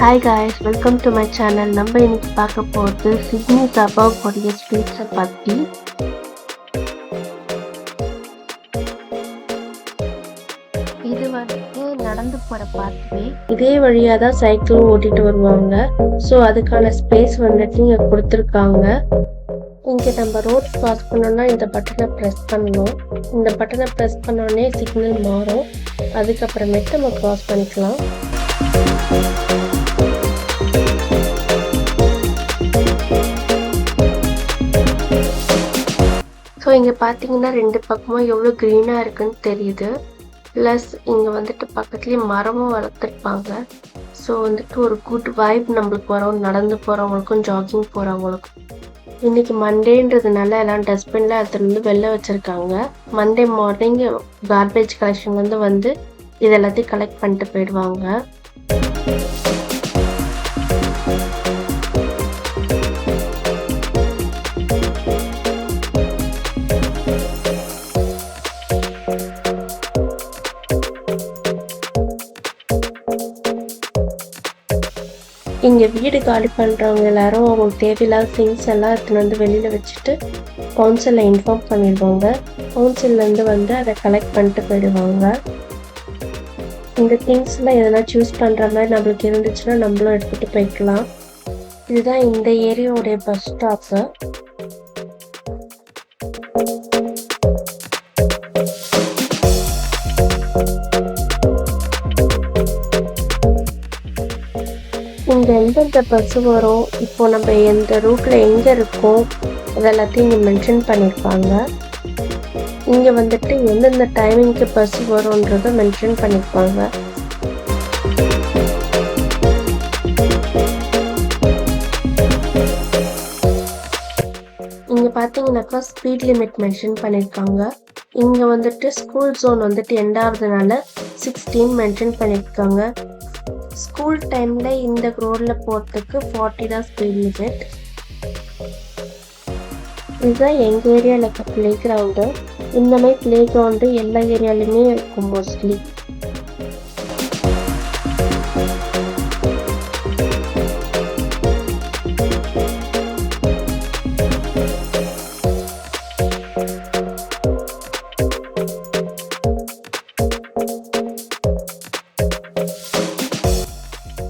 Hi guys welcome to my channel நம்ம இன்னைக்கு பார்க்க போகிறது சிட்னி சபாவுடைய ஸ்வீட்ஸை பற்றி இது வந்து நடந்து போகிற பாத்வே இதே வழியாக தான் சைக்கிளும் ஓட்டிட்டு வருவாங்க. ஸோ அதுக்கான ஸ்பேஸ் வந்துட்டு இங்கே கொடுத்துருக்காங்க. இங்கே நம்ம ரோட் கிராஸ் பண்ணோம்னா இந்த பட்டனை ப்ரெஸ் பண்ணணும். இந்த பட்டனை ப்ரெஸ் பண்ணோடனே சிக்னல் மாறும். அதுக்கப்புறமேட்டு நம்ம க்ராஸ் பண்ணிக்கலாம். ஸோ இங்கே பார்த்தீங்கன்னா ரெண்டு பக்கமும் எவ்வளோ க்ரீனாக இருக்குன்னு தெரியுது. ப்ளஸ் இங்கே வந்துட்டு பக்கத்துலேயே மரமும் வளர்த்துருப்பாங்க. ஸோ வந்துட்டு ஒரு குட் வைப் நம்மளுக்கு வரும். நடந்து போகிறவங்களுக்கும் ஜாகிங் போகிறவங்களுக்கும் இன்னைக்கு மண்டேன்றதுனால எல்லாம் டஸ்ட்பின்ல எடுத்துகிட்டு வந்து வெளில வச்சுருக்காங்க. மண்டே மார்னிங் கார்பேஜ் கலெக்ஷன் வந்து வந்து இது எல்லாத்தையும் கலெக்ட் பண்ணிட்டு போயிடுவாங்க. இங்கே வீடு காலி பண்ணுறவங்க எல்லாரும் அவங்களுக்கு தேவையில்லாத திங்ஸ் எல்லாம் எடுத்துன்னு வந்து வெளியில் வச்சுட்டு கவுன்சிலில் இன்ஃபார்ம் பண்ணிடுவாங்க. கவுன்சிலேருந்து வந்து அதை கலெக்ட் பண்ணிட்டு போயிடுவாங்க. இந்த திங்ஸ்லாம் எதனா சூஸ் பண்ணுற மாதிரி நம்மளுக்கு இருந்துச்சுன்னா நம்மளும் எடுத்துகிட்டு போய்க்கலாம். இதுதான் இந்த ஏரியாவுடைய பஸ் ஸ்டாப்பு அங்கே எந்தெந்த பஸ் வரும் இப்போ நம்ம எந்த ரூட்டில் எங்கே இருக்கோம் இதெல்லாத்தையும் இங்கே மென்ஷன் பண்ணியிருப்பாங்க இங்கே வந்துட்டு எந்தெந்த டைமிங்க்கு பஸ் வரும்ன்றதை மென்ஷன் பண்ணியிருப்பாங்க இங்கே பார்த்தீங்கன்னாக்கா ஸ்பீட் லிமிட் மென்ஷன் பண்ணியிருக்காங்க இங்கே வந்துட்டு ஸ்கூல் ஜோன் வந்துட்டு எண்ட் சிக்ஸ்டீன் மென்ஷன் பண்ணியிருக்காங்க ஸ்கூல் டைமில் இந்த ரோடில் போகிறதுக்கு ஃபார்ட்டி தான் ஸ்பீட் லிமிட் இதுதான் எங்கள் ஏரியாவில் இருக்க ப்ளே கிரவுண்டு இந்த மாதிரி ப்ளே கிரவுண்டு எல்லா ஏரியாலையுமே இருக்கும் மோஸ்ட்லி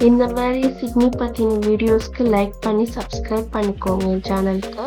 இந்த மாதிரி சிட்னி பற்றின வீடியோஸ்க்கு லைக் பண்ணி சப்ஸ்கிரைப் பண்ணிக்கோங்க சேனலுக்கு